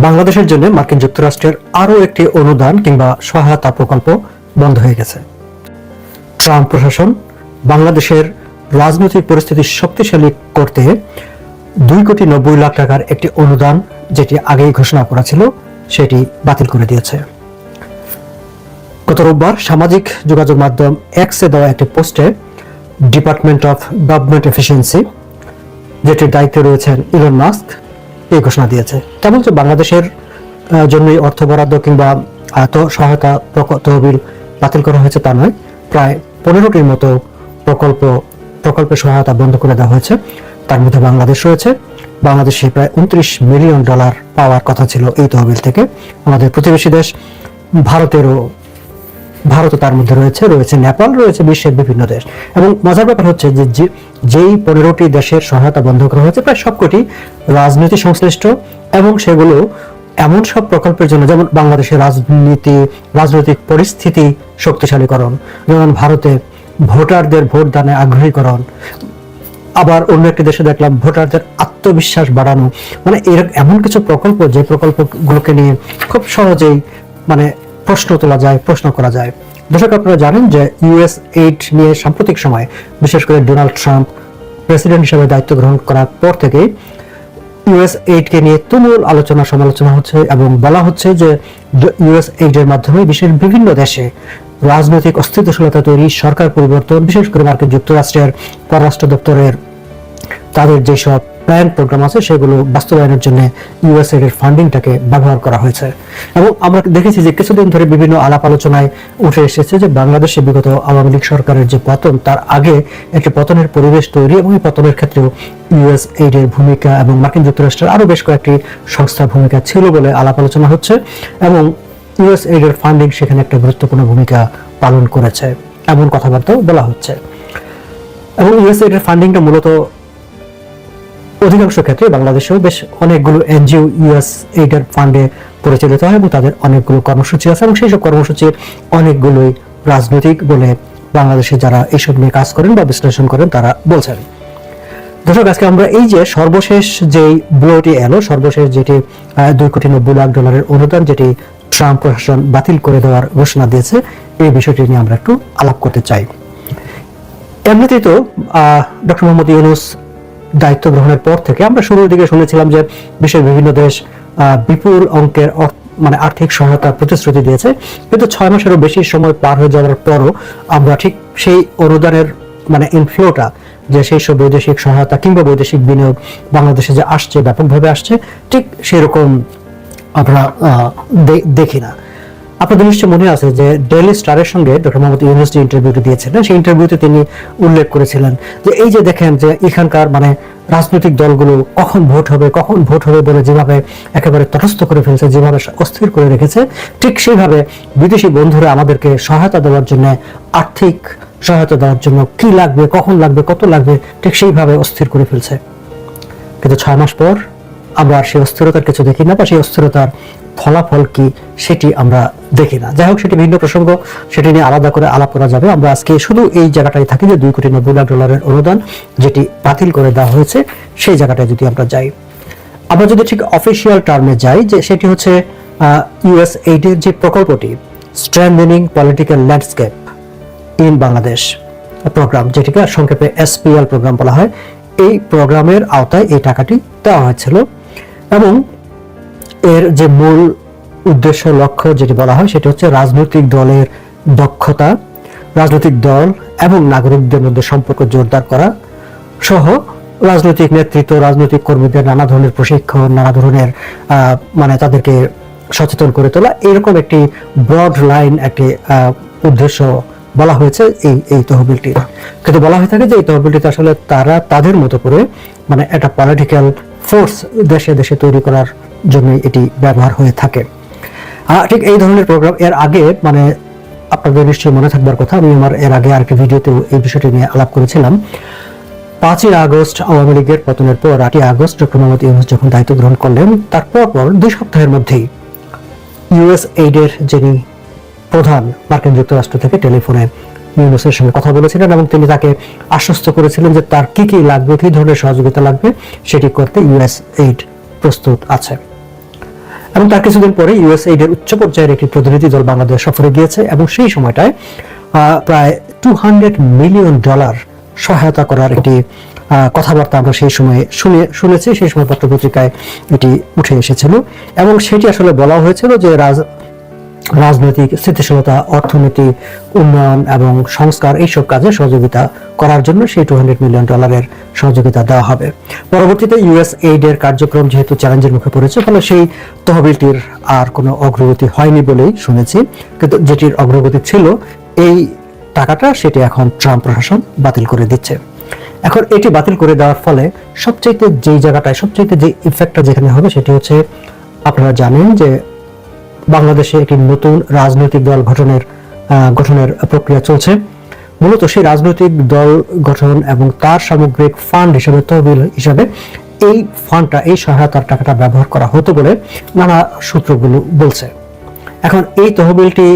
বাংলাদেশের জন্য মার্কিন যুক্তরাষ্ট্রের আরও একটি অনুদান কিংবা সহায়তা প্রকল্প বন্ধ হয়ে গেছে। ট্রাম্প প্রশাসন বাংলাদেশের রাজনৈতিক পরিস্থিতি শক্তিশালী করতে দুই কোটি নব্বই লাখ টাকার একটি অনুদান যেটি আগেই ঘোষণা করা ছিল, সেটি বাতিল করে দিয়েছে। গত রোববার সামাজিক যোগাযোগ মাধ্যম এক্সে দেওয়া একটি পোস্টে ডিপার্টমেন্ট অফ গভর্নমেন্ট এফিসিয়েন্সি, যেটির দায়িত্বে রয়েছেন ইলন মাস্ক এই ঘোষণা দিয়েছে। তেমন যে বাংলাদেশের আহ, জন্যই অর্থ বরাদ্দ কিংবা সহায়তা তহবিল বাতিল করা হয়েছে তা নয়। প্রায় পনেরোটির মতো প্রকল্প প্রকল্পের সহায়তা বন্ধ করে দেওয়া হয়েছে। তার মধ্যে বাংলাদেশ রয়েছে। বাংলাদেশে প্রায় উনত্রিশ মিলিয়ন ডলার পাওয়ার কথা ছিল এই তহবিল থেকে। আমাদের প্রতিবেশী দেশ ভারতেরও ভারতও তার মধ্যে রয়েছে রয়েছে নেপাল, রয়েছে বিশ্বের বিভিন্ন দেশ। এবং মজার ব্যাপার হচ্ছে যে- যেই পনেরোটি দেশের সহায়তা বন্ধ করা হয়েছে, প্রায় সবকটি রাজনীতি সংশ্লিষ্ট এবং সেগুলো এমন সব প্রকল্পের জন্য, যেমন বাংলাদেশের রাজনীতি, রাজনৈতিক পরিস্থিতি শক্তিশালীকরণ, যেমন ভারতে ভোটারদের ভোট দানে আগ্রহীকরণ, আবার অন্য একটি দেশে দেখলাম ভোটারদের আত্মবিশ্বাস বাড়ানো। মানে এর এমন কিছু প্রকল্প, যে প্রকল্পগুলোকে নিয়ে খুব সহজেই মানে প্রশ্ন তোলা যায়, প্রশ্ন করা যায়। দর্শক, আপনারা জানেন যে ইউএস এইড নিয়ে সাম্প্রতিক সময়, বিশেষ করে ডোনাল্ড ট্রাম্প প্রেসিডেন্ট হিসেবে দায়িত্ব গ্রহণ করার পর থেকে ইউএস এইডকে নিয়ে তুমুল আলোচনা, সমালোচনা হচ্ছে এবং বলা হচ্ছে যে ইউএস এইডের মাধ্যমে বিশ্বের বিভিন্ন দেশে রাজনৈতিক অস্থিতিশীলতা তৈরি, সরকার পরিবর্তন, বিশেষ করে মার্কিন যুক্তরাষ্ট্রের পররাষ্ট্র দপ্তরের তাদের যেসব প্ল্যান প্রোগ্রাম আছে, সেগুলো বাস্তবায়নের জন্য ইউএসএড এর ফান্ডিংটাকে ব্যবহার করা হয়েছে। এবং আমরা দেখেছি যে কিছুদিন ধরে বিভিন্ন আলাপ আলোচনায় উঠে এসেছে যে বাংলাদেশে বিগত আওয়ামী লীগ সরকারের যে পতন, তার আগে একটি পতনের পরিবেশ তৈরি এবং এই পতনের ক্ষেত্রেও ইউএস এইড এর ভূমিকা এবং মার্কিন যুক্তরাষ্ট্রের আরও বেশ কয়েকটি সংস্থার ভূমিকা ছিল বলে আলাপ আলোচনা হচ্ছে এবং ইউএস এইড এর ফান্ডিং সেখানে একটা গুরুত্বপূর্ণ ভূমিকা পালন করেছে, এমন কথাবার্তাও বলা হচ্ছে। এবং ইউএসএইড এর ফান্ডিংটা মূলত অধিকাংশ ক্ষেত্রে বাংলাদেশেও বেশ অনেকগুলো এনজিও, ইউএস এইডের ফান্ডে পরিচালিত হয় এবং তাদের অনেকগুলো কর্মসূচি আছে এবং সেই সব কর্মসূচির অনেকগুলোই রাজনৈতিক বলে বাংলাদেশে যারা এইসব নিয়ে কাজ করেন বা বিশ্লেষণ করেন, তারা বলছেন। দর্শক, আজকে আমরা এই যে সর্বশেষ যেই ব্লোটি এলো, সর্বশেষ যেটি দুই কোটি নব্বই লাখ ডলারের অনুদান যেটি ট্রাম্প প্রশাসন বাতিল করে দেওয়ার ঘোষণা দিয়েছে, এই বিষয়টি নিয়ে আমরা একটু আলাপ করতে চাই। এমনিতেই তো ডক্টর মোহাম্মদ ইউনুস দায়িত্ব গ্রহণের পর থেকে আমরা শুরুর দিকে শুনেছিলাম যে বিশ্বের বিভিন্ন দেশ বিপুল অঙ্কের মানে আর্থিক সহায়তার প্রতিশ্রুতি দিয়েছে। কিন্তু ছয় মাসেরও বেশি সময় পার হয়ে যাওয়ার পরও আমরা ঠিক সেই অনুদানের মানে ইনফ্লোটা যে সেই সব বৈদেশিক সহায়তা কিংবা বৈদেশিক বিনিয়োগ বাংলাদেশে যে আসছে, ব্যাপকভাবে আসছে, ঠিক সেরকম আমরা দেখি না। আপনাদের নিশ্চয় মনে আছে যে ডেইলি স্টারের সঙ্গে ডক্টর মোহাম্মদ ইউনুস যে ইন্টারভিউটি দিয়েছিলেন, সেই ইন্টারভিউতে তিনি উল্লেখ করেছিলেন যে এই যে দেখেন যে এখানকার মানে রাজনৈতিক দলগুলো কখন ভোট হবে, কখন ভোট হবে বলে যেভাবে একেবারে তটস্থ করে ফেলছে, যেভাবে অস্থির করে রেখেছে, ঠিক সেইভাবে বিদেশি বন্ধুরা আমাদেরকে সহায়তা দেওয়ার জন্য, আর্থিক সহায়তা দেওয়ার জন্য কি লাগবে, কখন লাগবে, কত লাগবে, ঠিক সেইভাবে অস্থির করে ফেলছে। কিন্তু ছয় মাস পর আমরা আর সেই অস্থিরতার কিছু দেখি না বা সেই অস্থিরতার ফলাফল কি সেটি আমরা দেখি না। যাই হোক, সেটি ভিন্ন প্রসঙ্গ। সেটি নিয়ে আলাদা করে আলাপ করা যাবে। আমরা আজকে শুধু এই জায়গাটায় থাকি যে দুই কোটি নব্বই লাখ ডলারের অনুদান যেটি বাতিল করে দেওয়া হয়েছে, সেই জায়গাটায় যদি আমরা যাই। আমরা যদি ঠিক অফিসিয়াল টার্মে যাই যে সেটি হচ্ছে ইউএস এইডের যে প্রকল্পটি strengthening political landscape in Bangladesh programme যেটিকে সংক্ষেপে এসপিএল প্রোগ্রাম বলা হয়, এই প্রোগ্রামের আওতায় এই টাকাটি দেওয়া হয়েছিল। এবং এর যে মূল উদ্দেশ্য, লক্ষ্য যেটি বলা হয়, সেটি হচ্ছে রাজনৈতিক দলের দক্ষতা, রাজনৈতিক দল এবং নাগরিকদের মধ্যে সম্পর্ক জোরদার করা সহ রাজনৈতিক নেতৃত্ব, রাজনৈতিক কর্মীদের নানা ধরনের প্রশিক্ষণ, নানা ধরনের মানে তাদেরকে সচেতন করে তোলা, এরকম একটি ব্রড লাইন একটি উদ্দেশ্য বলা হয়েছে এই এই তহবিলটি। কিন্তু বলা হয়ে থাকে যে এই তহবিলটিতে আসলে তারা তাদের মতো করে মানে একটা পলিটিক্যাল ফোর্স দেশে দেশে তৈরি করার জন্য এটি ব্যবহার হয়ে থাকে। ঠিক এই ধরনের প্রোগ্রাম এর আগে মানে আপনাদের নিশ্চয়ই মনে থাকবার কথা, আমি আমার এর আগে আর কি ভিডিওতেও এই বিষয়টি নিয়ে আলাপ করেছিলাম। পাঁচই আগস্ট আওয়ামী লীগের পতনের পর, আটই আগস্ট ডক্টর মোহাম্মদ ইউনুস যখন দায়িত্ব গ্রহণ করলেন, তারপর পর দুই সপ্তাহের মধ্যেই ইউএস এইডের যিনি প্রধান, মার্কিন যুক্তরাষ্ট্র থেকে টেলিফোনে ইউনুসের সঙ্গে কথা বলেছিলেন এবং তিনি তাকে আশ্বস্ত করেছিলেন যে তার কি কি লাগবে, কি ধরনের সহযোগিতা লাগবে, সেটি করতে ইউএস এইড প্রস্তুত আছে। এবং তার কিছুদিন পরে ইউএসএইডের উচ্চ পর্যায়ের একটি প্রতিনিধি দল বাংলাদেশ সফরে গিয়েছে এবং সেই সময়টায় প্রায় টু মিলিয়ন ডলার সহায়তা করার একটি কথাবার্তা আমরা সেই সময়ে শুনে, শুনেছি, সেই সময় পত্রপত্রিকায় এটি উঠে এসেছিল এবং সেটি আসলে বলা হয়েছিল যে রাজ রাজনৈতিক, স্থিতিশীলতা, অর্থনীতি, উন্নয়ন এবং সংস্কার এইসব কাজে সহযোগিতা করার জন্য সেই টু হান্ড্রেড মিলিয়ন ডলারের সহযোগিতা দেওয়া হবে। পরবর্তীতে ইউএস এইড এর কার্যক্রম যেহেতু চ্যালেঞ্জের মুখে পড়েছে, ফলে সেই তহবিলটির আর কোনো অগ্রগতি হয়নি বলেই শুনেছি। কিন্তু যেটির অগ্রগতি ছিল, এই টাকাটা সেটি এখন ট্রাম্প প্রশাসন বাতিল করে দিচ্ছে। এখন এটি বাতিল করে দেওয়ার ফলে সবচাইতে যেই জায়গাটায়, সবচাইতে যে ইফেক্টটা যেখানে হবে সেটি হচ্ছে, আপনারা জানেন যে বাংলাদেশে একটি নতুন রাজনৈতিক দল গঠনের গঠনের প্রক্রিয়া চলছে। মূলত সেই রাজনৈতিক দল গঠন এবং তার সামগ্রিক ফান্ড হিসেবে, তহবিল হিসাবে এই ফান্ডটা এই সহায়তার টাকাটা ব্যবহার করা হতো বলে নানা সূত্রগুলো বলছে। এখন এই তহবিলটি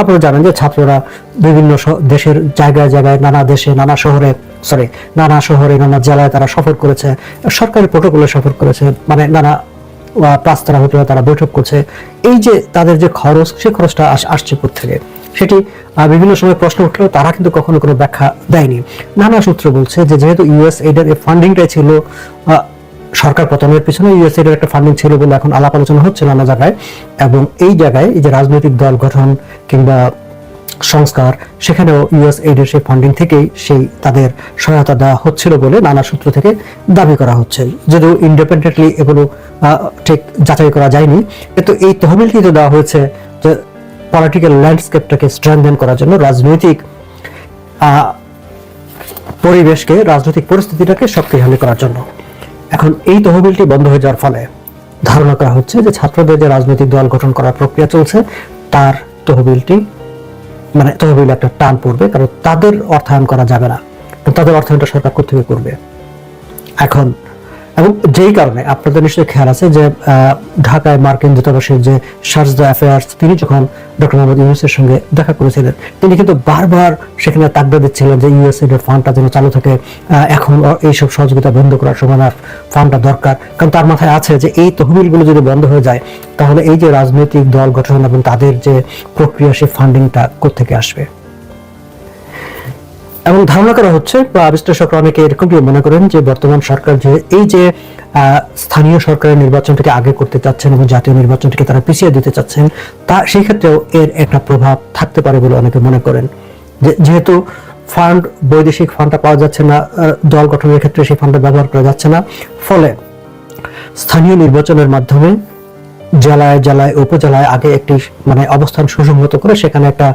আপনারা জানেন যে ছাত্ররা বিভিন্ন দেশের জায়গায় জায়গায়, নানা দেশে, নানা শহরে সরি নানা শহরে, নানা জেলায় তারা সফর করেছে। সরকারি প্রোটোকলে সফর করেছে। মানে নানা পাঁচতারা হোটেলে তারা বৈঠক করছে। এই যে তাদের যে খরচ, সেই খরচটা আসছে থেকে সেটি বিভিন্ন সময় প্রশ্ন উঠলেও তারা কিন্তু কখনো কোনো ব্যাখ্যা দেয়নি। নানা সূত্র বলছে যে যেহেতু ইউএস এইডের এই ফান্ডিংটাই ছিল সরকার পতনের পিছনে ইউএসএড এর একটা ফান্ডিং ছিল বলে এখন আলাপ আলোচনা হচ্ছে নানা জায়গায় এবং এই জায়গায় এই যে রাজনৈতিক দল গঠন কিংবা সংস্কার, সেখানেও ইউএস এইডের সেই ফান্ডিং থেকেই সেই তাদের সহায়তা দেওয়া হচ্ছিল বলে নানা সূত্র থেকে দাবি করা হচ্ছে। যদিও ইন্ডিপেন্ডেন্টলি এগুলো ঠিক যাচাই করা যায়নি, কিন্তু এই তহবিলটি তো দেওয়া হয়েছে যে পলিটিক্যাল ল্যান্ডস্কেপটাকে স্ট্রেংথেন করার জন্য রাজনৈতিক পরিবেশকে, রাজনৈতিক পরিস্থিতিটাকে শক্তিশালী করার জন্য। এখন এই তহবিলটি বন্ধ হয়ে যাওয়ার ফলে ধারণা করা হচ্ছে যে ছাত্রদের যে রাজনৈতিক দল গঠন করার প্রক্রিয়া চলছে, তার তহবিলটি মানে তহবিল একটা টান পড়বে, কারণ তাদের অর্থায়ন করা যাবে না। তাদের অর্থায়নটা সরকার কোথেকে করবে। এখন এবং যেই কারণে আপনাদের নিশ্চয়ই খেয়াল আছে যে ঢাকায় মার্কিন দূতাবাসের যে দ্য অ্যাফেয়ার্স, তিনি যখন ডক্টর মোহাম্মদ ইউনুসের সঙ্গে দেখা করেছিলেন, তিনি কিন্তু বারবার সেখানে তাগদা দিচ্ছিলেন যে ইউএসএড এর ফান্ডটা যেন চালু থাকে এখন এইসব সহযোগিতা বন্ধ করার সময় আর ফান্ডটা দরকার। কারণ তার মাথায় আছে যে এই তহবিলগুলো যদি বন্ধ হয়ে যায়, তাহলে এই যে রাজনৈতিক দল গঠন এবং তাদের যে প্রক্রিয়া সেই ফান্ডিংটা কোথেকে আসবে? এবং ধারণা করা হচ্ছে, বা বিশ্লেষকরা অনেকে এরকমটি মনে করেন যে বর্তমান সরকার যে এই যে স্থানীয় সরকারের নির্বাচনটাকে আগে করতে চাচ্ছেন এবং জাতীয় নির্বাচনটাকে তারা পিছিয়ে দিতে চাচ্ছেন, তা সেই ক্ষেত্রেও এর একটা প্রভাব থাকতে পারে বলে অনেকে মনে করেন। যেহেতু ফান্ড, বৈদেশিক ফান্ডটা পাওয়া যাচ্ছে না দল গঠনের ক্ষেত্রে সেই ফান্ডটা ব্যবহার করা যাচ্ছে না, ফলে স্থানীয় নির্বাচনের মাধ্যমে জেলায় জেলায়, উপজেলায় আগে একটি মানে অবস্থান সুসংহত করে সেখানে একটা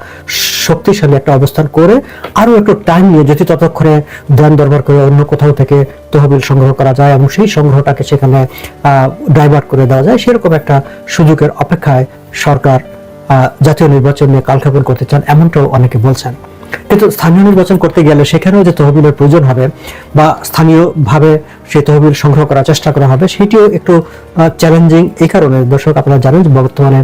শক্তিশালী একটা অবস্থান করে আরও একটু টাইম নিয়ে যদি ততক্ষণে ধ্যান দরবার করে অন্য কোথাও থেকে তহবিল সংগ্রহ করা যায় এবং সেই সংগ্রহটাকে সেখানে ডাইভার্ট করে দেওয়া যায়, সেরকম একটা সুযোগের অপেক্ষায় সরকার জাতীয় নির্বাচন নিয়ে কালক্ষেপণ করতে চান, এমনটাও অনেকে বলছেন। কিন্তু স্থানীয় নির্বাচন করতে গেলে সেখানেও যে তহবিলের প্রয়োজন হবে বা স্থানীয়ভাবে সেই তহবিল সংগ্রহ করার চেষ্টা করা হবে, সেটিও একটু চ্যালেঞ্জিং এই কারণে। দর্শক, আপনারা জানেন বর্তমানে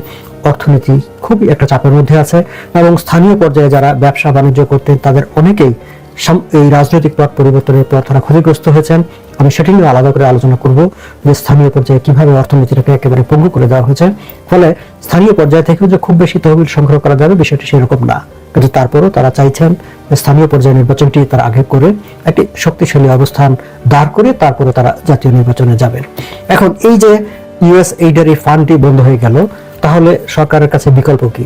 অর্থনীতি খুবই একটা চাপের মধ্যে আছে এবং স্থানীয় পর্যায়ে যারা ব্যবসা বাণিজ্য করতেন, তাদের অনেকেই এই রাজনৈতিক পথ পরিবর্তনের পর তারা ক্ষতিগ্রস্ত হয়েছেন। আমি সেটি নিয়ে আলাদা করে আলোচনা করব যে স্থানীয় পর্যায়ে কীভাবে অর্থনীতিটাকে একেবারে পঙ্গু করে দেওয়া হয়েছে। ফলে স্থানীয় পর্যায় থেকেও যে খুব বেশি তহবিল সংগ্রহ করা যাবে বিষয়টি সেরকম না। কিন্তু তারপরও তারা চাইছেন স্থানীয় পর্যায়ে নির্বাচনটি তারা আগে করে একটি শক্তিশালী অবস্থান দাঁড় করে তারপরে তারা জাতীয় নির্বাচনে যাবেন এখন এই যে ইউএস এইডের এই ফান্ডটি বন্ধ হয়ে গেল, তাহলে সরকারের কাছে বিকল্প কি?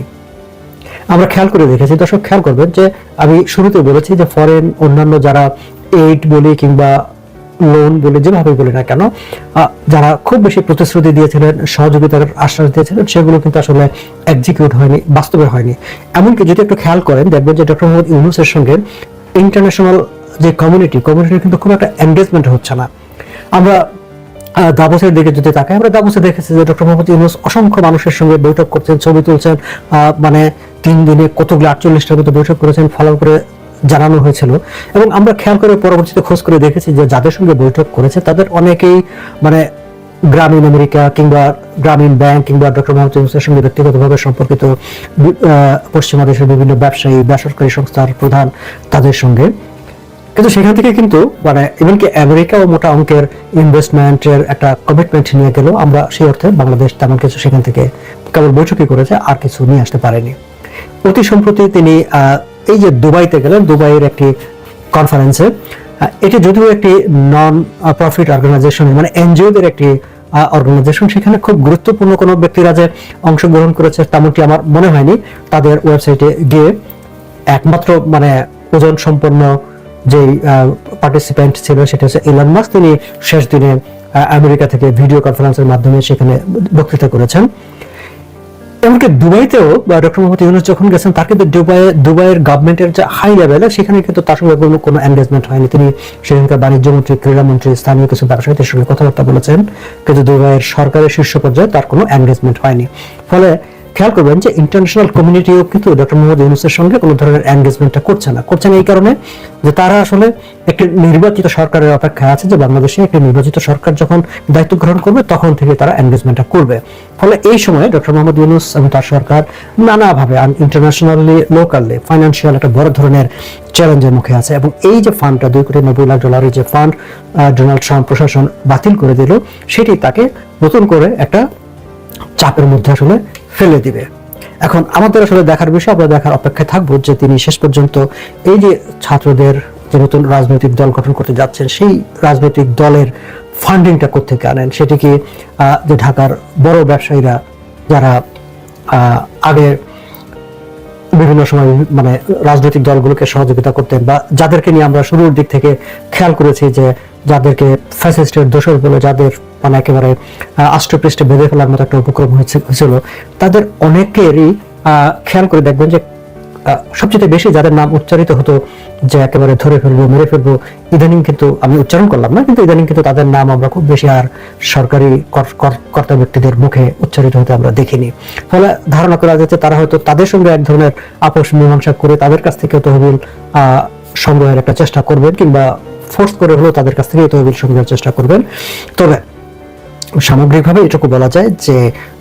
আমরা খেয়াল করে দেখেছি দর্শক খেয়াল করবেন যে আমি শুরুতে বলেছি যে ফরেন অন্যান্য যারা এইড বলি কিংবা লোন বলে যেভাবে বলি না কেন যারা খুব বেশি প্রতিশ্রুতি দিয়েছিলেন সহযোগিতার আশ্বাস দিয়েছিলেন সেগুলো কিন্তু আসলে এক্সিকিউট হয়নি বাস্তবে হয়নি। এমনকি যদি একটু খেয়াল করেন দেখবেন যে ডক্টর মোহাম্মদ ইউনুসের সঙ্গে ইন্টারন্যাশনাল যে কমিউনিটি কমিউনিটির কিন্তু খুব একটা এনগেজমেন্ট হচ্ছে না। আমরা আহ, দাভোসের দিকে যদি তাকাই আমরা দাবসে দেখেছি যে ডক্টর মোহাম্মদ ইউনুস অসংখ্য মানুষের সঙ্গে বৈঠক করছেন ছবি তুলছেন মানে তিন দিনে কতগুলো আটচল্লিশটার মতো বৈঠক করেছেন ফলো করে জানানো হয়েছিল। এবং আমরা খেয়াল করে পরবর্তীতে খোঁজ করে দেখেছি যে যাদের সঙ্গে বৈঠক করেছে, তাদের অনেকেই মানে গ্রামীণ আমেরিকা কিংবা গ্রামীণ ব্যাংক কিংবা ডক্টর মোহাম্মদ ইউনুসের সঙ্গে ব্যক্তিগতভাবে সম্পর্কিত পশ্চিমা দেশের বিভিন্ন ব্যবসায়ী, বেসরকারি সংস্থার প্রধান তাদের সঙ্গে। কিন্তু সেখান থেকে কিন্তু মানে এমনকি আমেরিকাও মোটা অঙ্কের ইনভেস্টমেন্টের একটা কমিটমেন্ট নিয়ে গেল। আমরা সেই অর্থে বাংলাদেশ তেমন কিছু সেখান থেকে কেবল বৈঠকই করেছে, আর কিছু নিয়ে আসতে পারেনি। অতি সম্প্রতি তিনি এই যে দুবাইতে গেলেন, দুবাইয়ের একটি কনফারেন্সে এটি যদিও একটি নন প্রফিট অর্গানাইজেশন মানে এনজিওদের একটি অর্গানাইজেশন সেখানে খুব গুরুত্বপূর্ণ কোনো ব্যক্তিরা যে অংশগ্রহণ করেছে তেমনটি আমার মনে হয়নি। তাদের ওয়েবসাইটে গিয়ে একমাত্র মানে ওজন সম্পন্ন যে পার্টিসিপেন্ট ছিল সেটা হচ্ছে ইলন মাস তিনি শেষ দিনে আমেরিকা থেকে ভিডিও কনফারেন্সের মাধ্যমে সেখানে বক্তৃতা করেছেন। এমনকি দুবাইতেও ডক্টর মোহাম্মদ ইউনুস যখন গেছেন তার কিন্তু দুবাই, দুবাইয়ের গভর্নমেন্টের যে হাই লেভেল সেখানে কিন্তু তার সঙ্গে কোনো কোনো এনগেজমেন্ট হয়নি। তিনি সেখানকার বাণিজ্য মন্ত্রী ক্রীড়ামন্ত্রী স্থানীয় কিছু ব্যবসায়ীদের সঙ্গে কথাবার্তা বলেছেন। কিন্তু দুবাইয়ের সরকারের শীর্ষ পর্যায়ে তার কোনো এনগেজমেন্ট হয়নি। ফলে খেয়াল করবেন যে ইন্টারন্যাশনাল কমিউনিটিও কিন্তু ডক্টর মোহাম্মদ ইউনুসের সঙ্গে কোনো ধরনের এনগেজমেন্টটা করছে না। করছে না এই কারণে যে তারা আসলে একটি নির্বাচিত সরকারের অপেক্ষায় আছে যে বাংলাদেশে একটি নির্বাচিত সরকার যখন দায়িত্ব গ্রহণ করবে, তখন থেকে তারা এনগেজমেন্টটা করবে। ফলে এই সময়ে ডক্টর মোহাম্মদ ইউনুস এবং তার সরকার নানাভাবে ইন্টারন্যাশনালি লোকালি ফাইন্যান্সিয়াল একটা বড় ধরনের চ্যালেঞ্জের মুখে আছে এবং এই যে ফান্ডটা দুই কোটি নব্বই লাখ ডলারের যে ফান্ড ডোনাল্ড ট্রাম্প প্রশাসন বাতিল করে দিল, সেটি তাকে নতুন করে একটা চাপের মধ্যে আসলে ফেলে দিবে। এখন আমাদের আসলে দেখার বিষয়, আমরা দেখার অপেক্ষায় থাকব যে তিনি শেষ পর্যন্ত এই যে ছাত্রদের যে নতুন রাজনৈতিক দল গঠন করতে যাচ্ছেন, সেই রাজনৈতিক দলের ফান্ডিংটা কোথেকে আনেন? সেটিকে যে ঢাকার বড় ব্যবসায়ীরা যারা আগে বিভিন্ন সময় মানে রাজনৈতিক দলগুলোকে সহযোগিতা করতেন বা যাদেরকে নিয়ে আমরা শুরুর দিক থেকে খেয়াল করেছি যে যাদেরকে ফ্যাসিস্টের দোষর বলে যাদের মানে একেবারে আষ্টপৃষ্ঠে বেঁধে ফেলার মতো একটা উপক্রম হয়েছে- হয়েছিল, তাদের অনেকেরই খেয়াল করে দেখবেন যে সবচেয়ে বেশি যাদের নাম উচ্চারিত হতো যে একেবারে ধরে ফেলব, মেরে ফেলব, ইদানিং কিন্তু আমি উচ্চারণ করলাম না, কিন্তু ইদানিং কিন্তু তাদের নাম আমরা খুব বেশি আর সরকারি কর- কর- কর্তা ব্যক্তিদের মুখে উচ্চারিত হতে আমরা দেখিনি। ফলে ধারণা করা যাচ্ছে তারা হয়তো তাদের সঙ্গে এক ধরনের আপোষ মীমাংসা করে তাদের কাছ থেকে তহবিল সংগ্রহের একটা চেষ্টা করবেন কিংবা ফোর্স করে হলেও তাদের কাছ থেকে তহবিল সংগ্রহের চেষ্টা করবেন। তবে সামগ্রিকভাবে এটুকু বলা যায় যে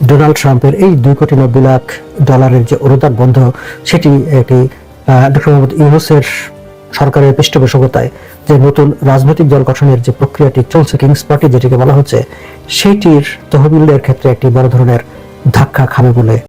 ডোনাল্ড ট্রাম্পের এই দুই কোটি নব্বই লাখ ডলারের যে অনুদান বন্ধ, সেটি একটি ডক্টর মোহাম্মদ ইউনুসের সরকারের পৃষ্ঠপোষকতায় যে নতুন রাজনৈতিক দল গঠনের যে প্রক্রিয়াটি চলছে, কিংস পার্টি যেটিকে বলা হচ্ছে, সেটির তহবিলের ক্ষেত্রে একটি বড় ধরনের ধাক্কা খাবে বলে